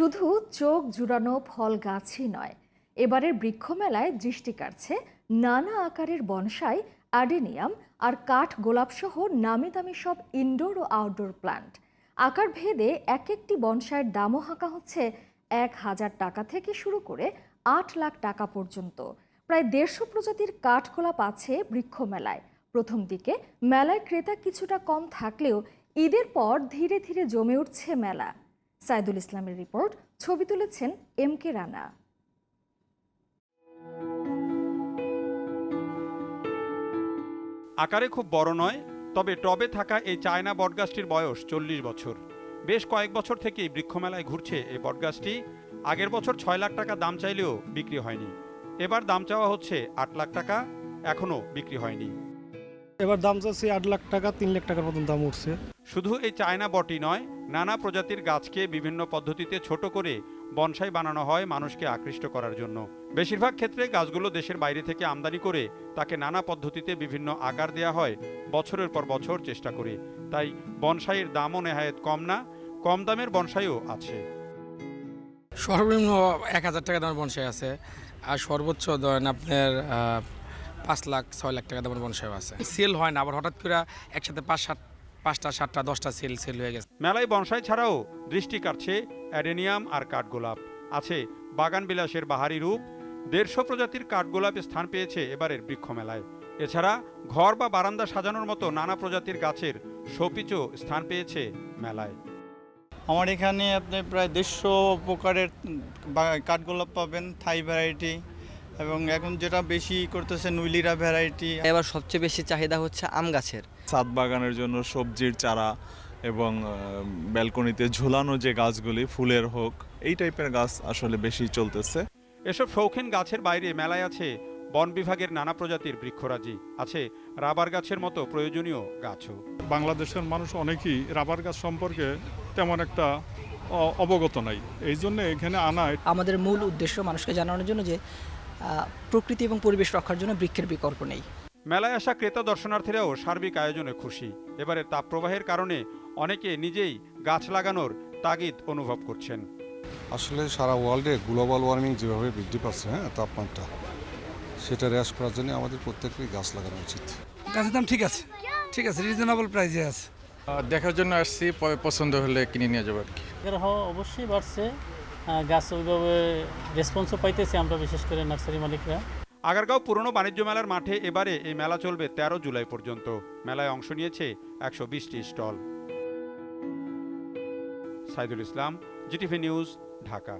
শুধু চোখ জুড়ানো ফল গাছই নয়, এবারের বৃক্ষমেলায় দৃষ্টি কাড়ছে নানা আকারের বনসাই অ্যাডেনিয়াম আর কাঠ গোলাপসহ নামি দামি সব ইনডোর ও আউটডোর প্ল্যান্ট আকার ভেদে এক একটি বনসাইয়ের দামও হাঁকা হচ্ছে এক হাজার টাকা থেকে শুরু করে আট লাখ টাকা পর্যন্ত। প্রায় দেড়শো প্রজাতির কাঠগোলাপ আছে বৃক্ষমেলায়। প্রথম দিকে মেলায় ক্রেতা কিছুটা কম থাকলেও ঈদের পর ধীরে ধীরে জমে উঠছে মেলা। সাইদুল ইসলামের রিপোর্ট, ছবি তুলেছেন এম কে রানা। আকারে খুব বড় নয়, তবে টবে থাকা এই চায়না বটগাছটির বয়স চল্লিশ বছর। বেশ কয়েক বছর থেকেই বৃক্ষমেলায় ঘুরছে এই বটগাছটি। আগের বছর ছয় লাখ টাকা দাম চাইলেও বিক্রি হয়নি। এবার দাম চাওয়া হচ্ছে আট লাখ টাকা, এখনও বিক্রি হয়নি। এবার দাম চাচ্ছি আট লাখ টাকা তিন লাখ টাকার মতন দাম উঠছে। শুধু এই চায়না বটি নয় নানা প্রজাতির গাছকে বিভিন্ন পদ্ধতিতে ছোট করে বনসাই বানানো হয় মানুষকে আকৃষ্ট করার জন্য। বেশিরভাগ ক্ষেত্রে গাছগুলো দেশের বাইরে থেকে আমদানি করে তাকে নানা পদ্ধতিতে বিভিন্ন আকার দেয়া হয় বছরের পর বছর চেষ্টা করে। তাই বনসাইয়ের দামও নেহায়েত কম না কম দামের বনসাইও আছে। সর্বনিম্ন এক হাজার টাকা দামের বনসাই আছে আর সর্বোচ্চ ধরেন আপনার পাঁচ লাখ ছয় লাখ টাকা দামের বনসাই আছে। সেল হয় না আবার হঠাৎ করে একসাথে পাঁচ সাত পাঁচটা সাতটা দশটা সেল সেল হয়ে গেছে। মেলায় বনসাই ছাড়াও দৃষ্টি কাটছে অ্যাডেনিয়াম আর কাঠগোলাপ। আছে বাগান বিলাসের বাহারি রূপ দেড়শো প্রজাতির কাঠগোলাপ স্থান পেয়েছে এবারের বৃক্ষ মেলায় এছাড়া ঘর বা বারান্দা সাজানোর মতো নানা প্রজাতির গাছের শোপিচও স্থান পেয়েছে মেলায়। আমার এখানে আপনি প্রায় দেড়শো প্রকারের কাঠগোলাপ পাবেন থাই ভ্যারাইটি এবং এখন যেটা বেশি করতেছে নুইলিরা ভ্যারাইটি এবার সবচেয়ে বেশি চাহিদা হচ্ছে আম গাছের। ছাদ বাগানের জন্য সবজির চারা এবং ব্যালকনিতে ঝুলানো যে গাছগুলি ফুলের হোক এই টাইপের গাছ আসলে বেশি চলতেছে। এসব শৌখিন গাছের বাইরে মেলায় আছে বন বিভাগের নানা প্রজাতির বৃক্ষরাজি। আছে রাবার গাছের মতো প্রয়োজনীয় গাছও। বাংলাদেশের মানুষ অনেকেই রাবার গাছ সম্পর্কে তেমন একটা অ- অবগত নাই। এই জন্য এখানে আনায় আমাদের মূল উদ্দেশ্য মানুষকে জানানোর জন্য যে প্রকৃতি এবং পরিবেশ রক্ষার জন্য বৃক্ষের বিকল্প নেই। মেলায় আসা ক্রেতা দর্শনার্থীরাও সার্বিক আয়োজনে খুশি। এবারে তাপপ্রবাহের কারণে অনেকে নিজেই গাছ লাগানোর তাগিদ অনুভব করছেন। আসলে সারা ওয়ার্ল্ডে গ্লোবাল ওয়ার্মিং যেভাবে বৃদ্ধি পাচ্ছে হ্যাঁ তাপমাত্রা সেটা হ্রাস করার জন্য আমাদের প্রত্যেকেরই গাছ লাগানো উচিত। গাছের দাম ঠিক আছে ঠিক আছে রিজনেবল প্রাইসে আছে। দেখার জন্য আসছি পছন্দ হলে কিনে নিয়ে যাব আর কি। হাওয়া অবশ্যই বাড়ছে। গাছ ওইভাবে রেসপন্সও পাইতেছি আমরা, বিশেষ করে নার্সারি মালিকরা। আগারগাঁও পুরনো বাণিজ্য মেলার মাঠে এবারে এই মেলা চলবে তেরো জুলাই পর্যন্ত। মেলায় অংশ নিয়েছে একশো বিশটি stall. Saidul Islam, GTV news, Dhaka.